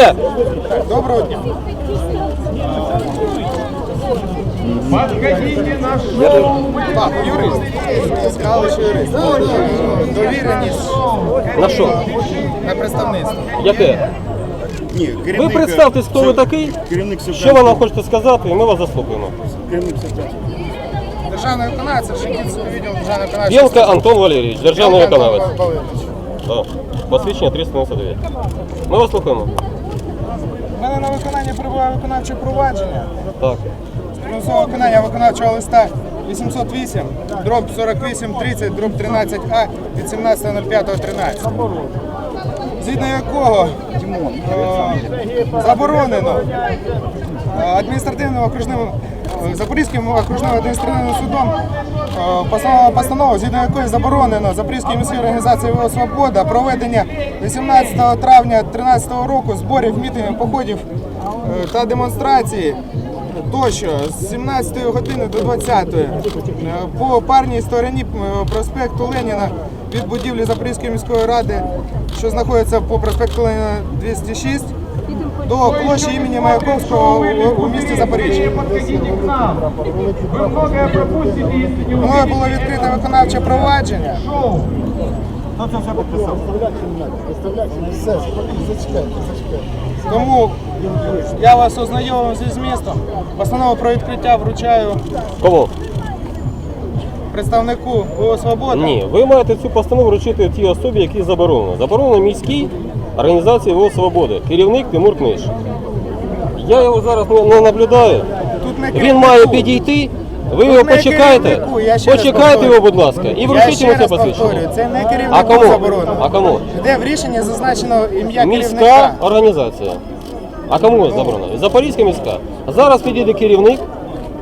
Яке? Доброго дня. Так, юрист. Сказали, що юрист. Довіреність На що? на представництво. Яке? Ні, Ви керівник, представтесь, хто ви такий, керівник що ви нам хочете сказати, і ми вас заслухаємо. Керівник Севка. Державний виконавець, Шенківський відділ державний виконавець. Білка Антон Валерійович, державний Антон виконавець. Валерійович. Так. Посвідчення 399. Ми вас слухаємо. Мене на виконання перебуває виконавче провадження. Так. Примусове виконання виконавчого листа 808, дроб 4830, дроб 13А від 17.05.13. Згідно якого е, заборонено е, адміністративним окружним Запорізьким окружним адміністративним судом е, постанова постанова, згідно якої заборонено Запорізькій міській організації ВО Свобода проведення 18 травня 2013 року зборів, мітингів, походів е, та демонстрації тощо з 17 години до 20 е, по парній стороні е, проспекту Леніна від будівлі Запорізької міської ради, що знаходиться по проспекту Леніна 206, до площі імені Маяковського у- у місті Запоріжжя. Мною було відкрите виконавче провадження. Тому я вас ознайомив зі змістом. Постанову про відкриття вручаю Кому? представнику ВО Свобода. Ні, ви маєте цю постанову вручити тій особі, якій заборонено. Заборонено міській організації ВО Свободи. Керівник Тимур Книж. Я його зараз не, наблюдаю. Він має підійти. Ви його не почекайте. його, будь ласка, і вручіть йому це посвідчення. Це не А керівнику заборонено. А кому? Де в рішенні зазначено ім'я Міська керівника. організація. А кому заборонено? Запорізька міська. Зараз підійде керівник,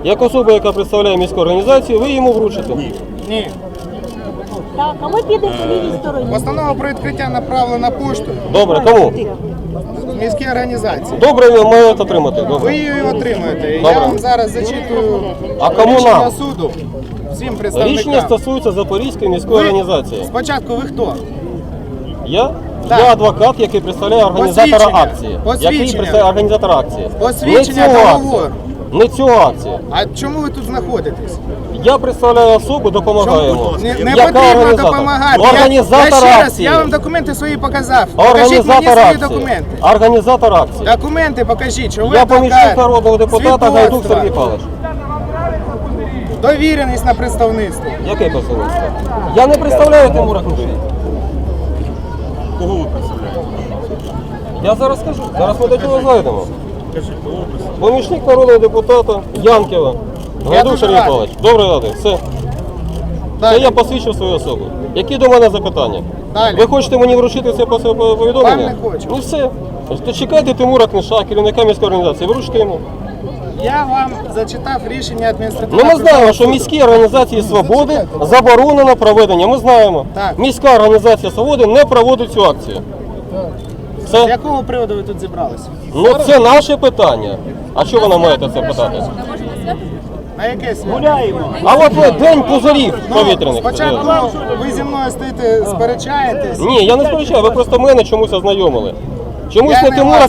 як особа, яка представляє міську організацію, ви йому вручите. Ні. Так, а ми підемо по лівій стороні. Постанова про відкриття направлена поштою Добре, кому? міській організації. Добре, ви маєте отримати. Ви Добре. її отримаєте. І Добре. Я вам зараз зачитую А кому рішення нам? суду всім Рішення представникам. стосується Запорізької міської Ви- організації. Спочатку ви хто? Я? Так. Я адвокат, який представляє організатора Посвідчення. акції. Який Посвідчення. представляє організатора акції. Посвідчення Не цього договору. Не цю акцію. А чому ви тут знаходитесь? Я представляю особу, допомагаю йому. Не, не Яка потрібно організатор? допомагати. Я- Організатор я, ще раз, акції. я вам документи свої показав. Покажіть мені Організатор свої акції. документи. Організатор акції. Документи покажіть, що ви Я адвокат. помічник народного депутата Гайдук Свідоцтва. Сергій Павлович. Довіреність на представництво. Яке представництво? Я не представляю Тимура Книжі. Кого ви представляєте? Я зараз скажу. Зараз ми до цього зайдемо. Помічник народного депутата Янківа. Сергій радий. Добрий радий. Все. Це Далі. я посвідчив свою особу. Які до мене запитання? Далі. Ви хочете мені вручити це пос- повідомлення? Вам не хочу. Ну все. То чекайте Тимура Книша, керівника міської організації, вручте йому. Я вам зачитав рішення адміністративного. Ну ми знаємо, що міській організації свободи заборонено проведення. Ми знаємо. Так. Міська організація свободи не проводить цю акцію. З Це, якого приводу ви тут зібралися? ну, це наше питання. А що ви нам маєте це питати? На яке свято? А от ви день повітряних. Ну, Спочатку ви зі мною стоїте, сперечаєтесь. Ні, я не сперечаю, ви просто мене чомусь ознайомили. Чомусь не Тимура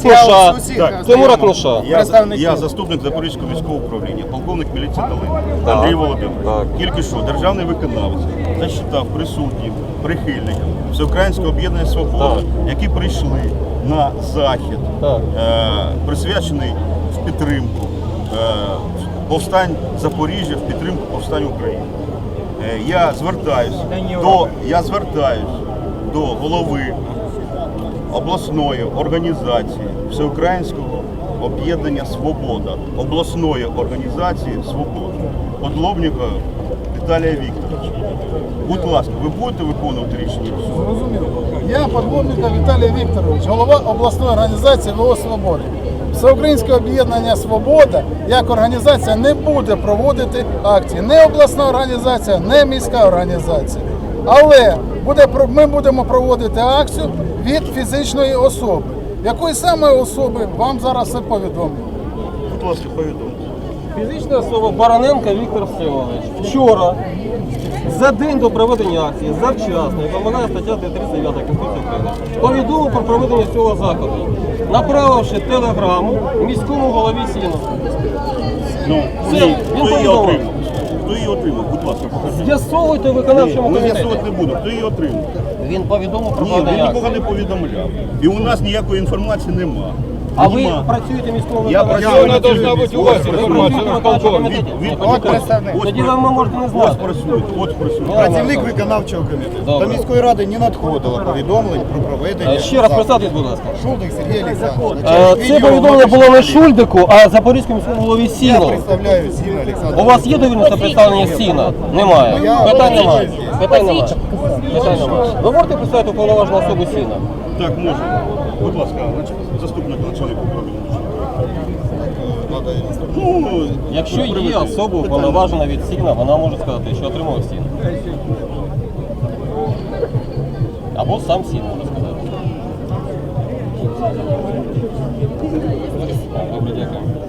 усіх Тимура ознайомив. Я, я заступник Запорізького міського управління, полковник міліції Долин Так. Андрій Володимирович. Так. Тільки що державний виконавець зачитав присутнім, прихильникам Всеукраїнського об'єднання Свобода, які прийшли на захід, Так. е, присвячений в підтримку е, повстань Запоріжжя, в підтримку повстань України. Е, я звертаюсь до я звертаюсь до голови обласної організації Всеукраїнського об'єднання Свобода, обласної організації Свобода, Подлобника Віталія Вікторовича. Будь ласка, ви будете виконувати рішення? Зрозуміло. Я подводника Віталій Вікторович, голова обласної організації ВО Свободи. Всеукраїнське об'єднання Свобода як організація не буде проводити акції. Не обласна організація, не міська організація. Але буде, ми будемо проводити акцію від фізичної особи. Якої саме особи вам зараз все повідомлю. Будь ласка, повідомте. Фізична особа Бароненко Віктор Всеволодович вчора, за день до проведення акції, завчасно, як вимагає стаття 39 Конституції України, повідомив про проведення цього заходу, направивши телеграму міському голові Сіну. Ну, Це ні, він повідомив. Хто її отримав? Будь ласка, покажіть. З'ясовуйте виконавчому Ми комітеті. з'ясувати не будемо. Хто її отримав? Він повідомив про Ні, він нікого не повідомляв. І у нас ніякої інформації нема. А ви працюєте міському Я працюю комітеті? на должна бути у вас Ви інформація, на полковник. почекайте. представник. Тоді ви можете не Ось знати. працюють, от працюють. Працівник виконавчого комітету. Добре. До міської ради не надходило повідомлень про проведення. Е, Ще раз представтесь, будь ласка. Шулдик Сергій Олександрович. Е, начальник Це повідомлення було не. Шульдику, а Запорізькому міському голові Я Сіну. представляю Сіна Олександр. У вас є довірність на представлення Сіна? Немає. Питань немає. Питань немає. Питань немає. Ви можете представити уповноважену особу Сіна? Так, може. Будь ласка, заступник начальника управління. Ну, Якщо є особа повноважена уповноважена від Сіна, вона може сказати, що отримав Сін. Або сам Сін може сказати. Добре, дякую.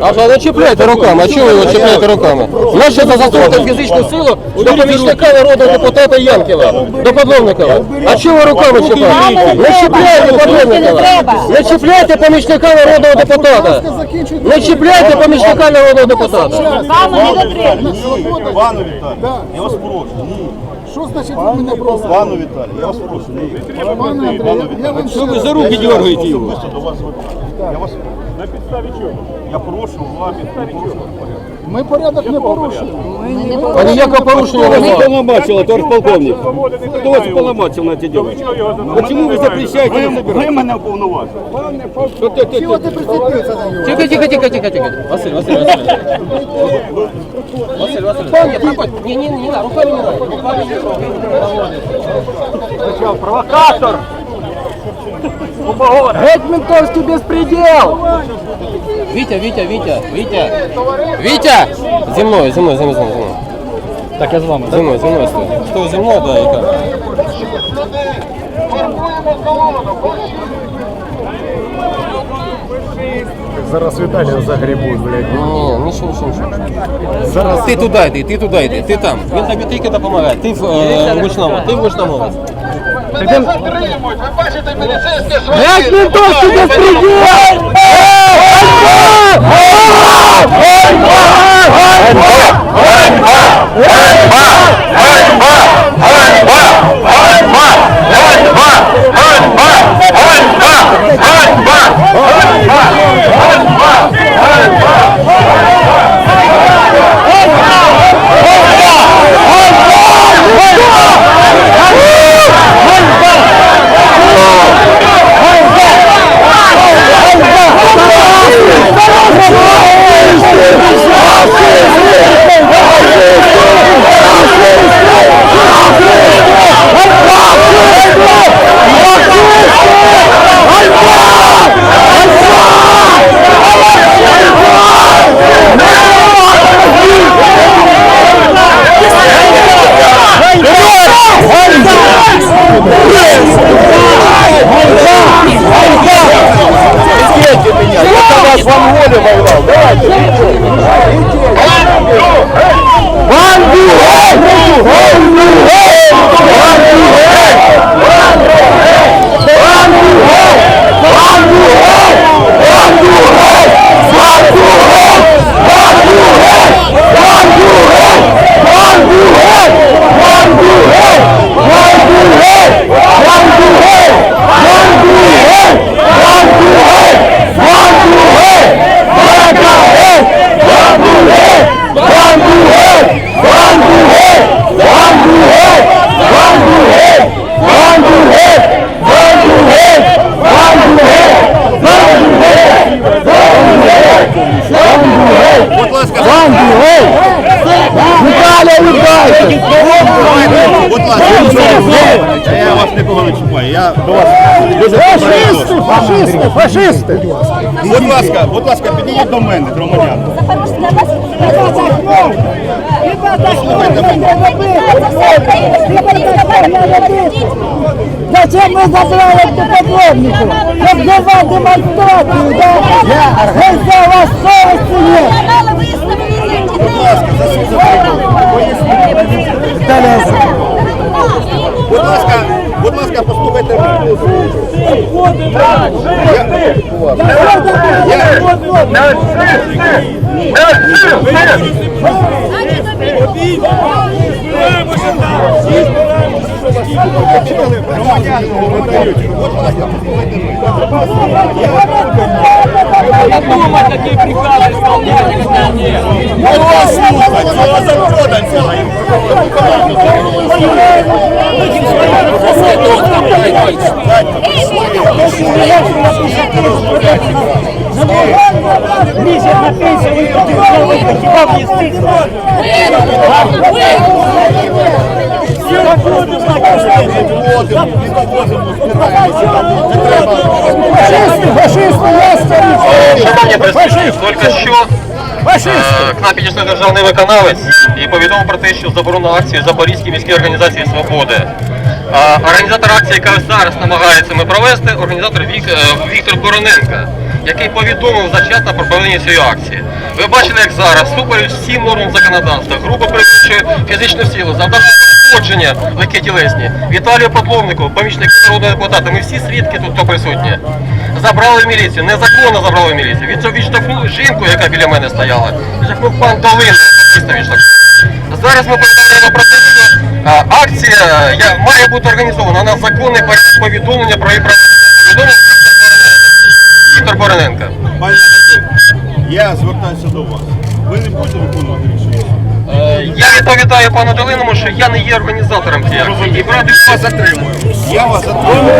А що, не чіпляйте руками, а чого ви його чіпляєте руками? Нащо це застосувати фізичну силу до помічника народного депутата Янківа, до Подловникова? А чого ви руками чіпляєте? Не чіпляйте Подловникова! Не чіпляйте помічника народного депутата! Не чіпляйте помічника народного депутата! Вам не потрібно. Ні, Пану я вас прошу. Що значить ви мене просите? Пану Віталію, я вас прошу. Пане Андрій, я вам ще раз- за руки дергаєте його? До вас звертаюся. Я вас на підставі чого? Я прошу вас порушувати порядок. Ми порядок не порушуємо. А ніякого порушення немає. полномочила, товарищ полковник? Кто вас полномочил на эти дела? Почему вы запрещаете Ви, это собирать? ви мене уповноважили. Чого ти прицепився до нього? Тихо, тихо, тихо, тихо, тихо. Василь, Василь, Василь. Василь, Василь. Нет, проходь. Не, не, не надо, руками не надо. Руками не надо. Провокатор! Геть ментовский беспредел! Витя, Витя, Витя, Витя! Витя! Зі мною, зі мною, зі мною, зі мною. Так, я з вами. Зі мною, зі мною стой. Хто зі мною, да, яка? Зараз Виталия загребут, блядь. Ні, нічого, нічого, нічого. Зараз ти туди йди, ти туди йди, ти там. Він тобі тільки допомагає. Ти в е, гучному, ти в Мене затримують, ви бачите міліцейське своє. Як не то, що не Ганьба! Ганьба! Ганьба! Ганьба! Ганьба! Віталія, віддайте! я вас нікого не чіпаю. Я до вас дуже Фашисти, фашисти, фашисти! Будь ласка, будь ласка, підійдіть до мене, громадяни. Зачем ми забрали? Щоб давати демонстрацію, да? Гей, за вас совісті є! Будь ласка, послухайте мене. Шановні представники, тільки що к нам підійшли державний виконавець і повідомив про те, що заборонено акцію Запорізькій міській організації Свободи. Організатор акції, яка зараз намагається ми провести, організатор е, Віктор Короненко, який повідомив зачасно про проведення цієї акції. Ви бачили, як зараз, супереч всім нормам законодавства, грубо перевищує фізичну силу, завдавши пошкодження легкі тілесні. Віталію Подловнику, помічнику народного депутата, ми всі свідки тут хто присутні. Забрали міліцію, незаконно забрали міліцію. Від цього відштовхнули жінку, яка біля мене стояла. Відштовхнув пан Долин. Зараз ми повідомляємо про те, що акція я, має бути організована на законне повідомлення про її. Повідомив Віктор Бороненко. Пане я звертаюся до вас. Ви не будете виконувати рішення. Е, Я відповідаю пану Долиному, що я не є організатором цієї акції. І брати вас затримую. Я вас затримую.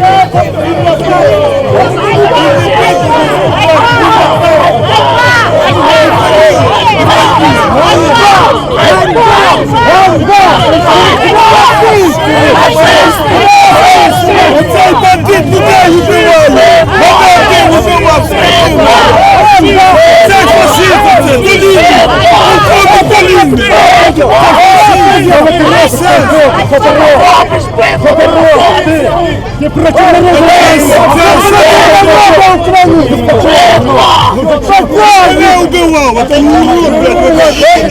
Brasil! Ти проти мене Це не убивав! а то урод, блядь!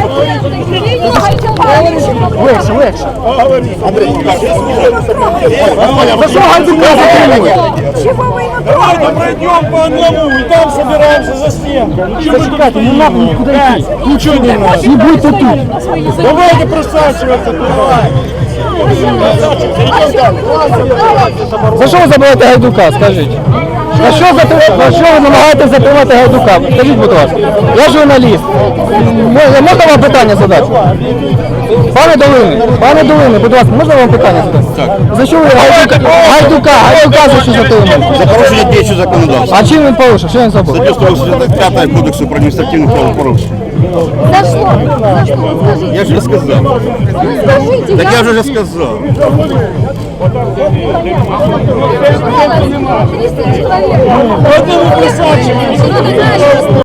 Легше, легше. За що Гайдука вы его Пройдем по одному и там собираемся за стенкой. Зачекайте, не надо никуда идти. Ничего не надо. Не будьте тут. Давайте просачиваться туда. За що ви забираєте гайдука, скажіть? На що, на що ви намагаєтесь затримати гайдука? Скажіть, будь ласка. Я журналіст. Можна вам питання задати? Пане Долини, пане Долини, будь ласка, можна вам питання задати? Так. За що ви Гайдука, Гайдука, Гайдука за що затримали? За порушення діючого законодавства. А чим він порушив? Що він забув? Стаття 185 Кодексу про адміністративне правопорушення. За что? За что? Скажите. Я же сказал. сказав. Скажите, Так я вже сказав. 300 человек.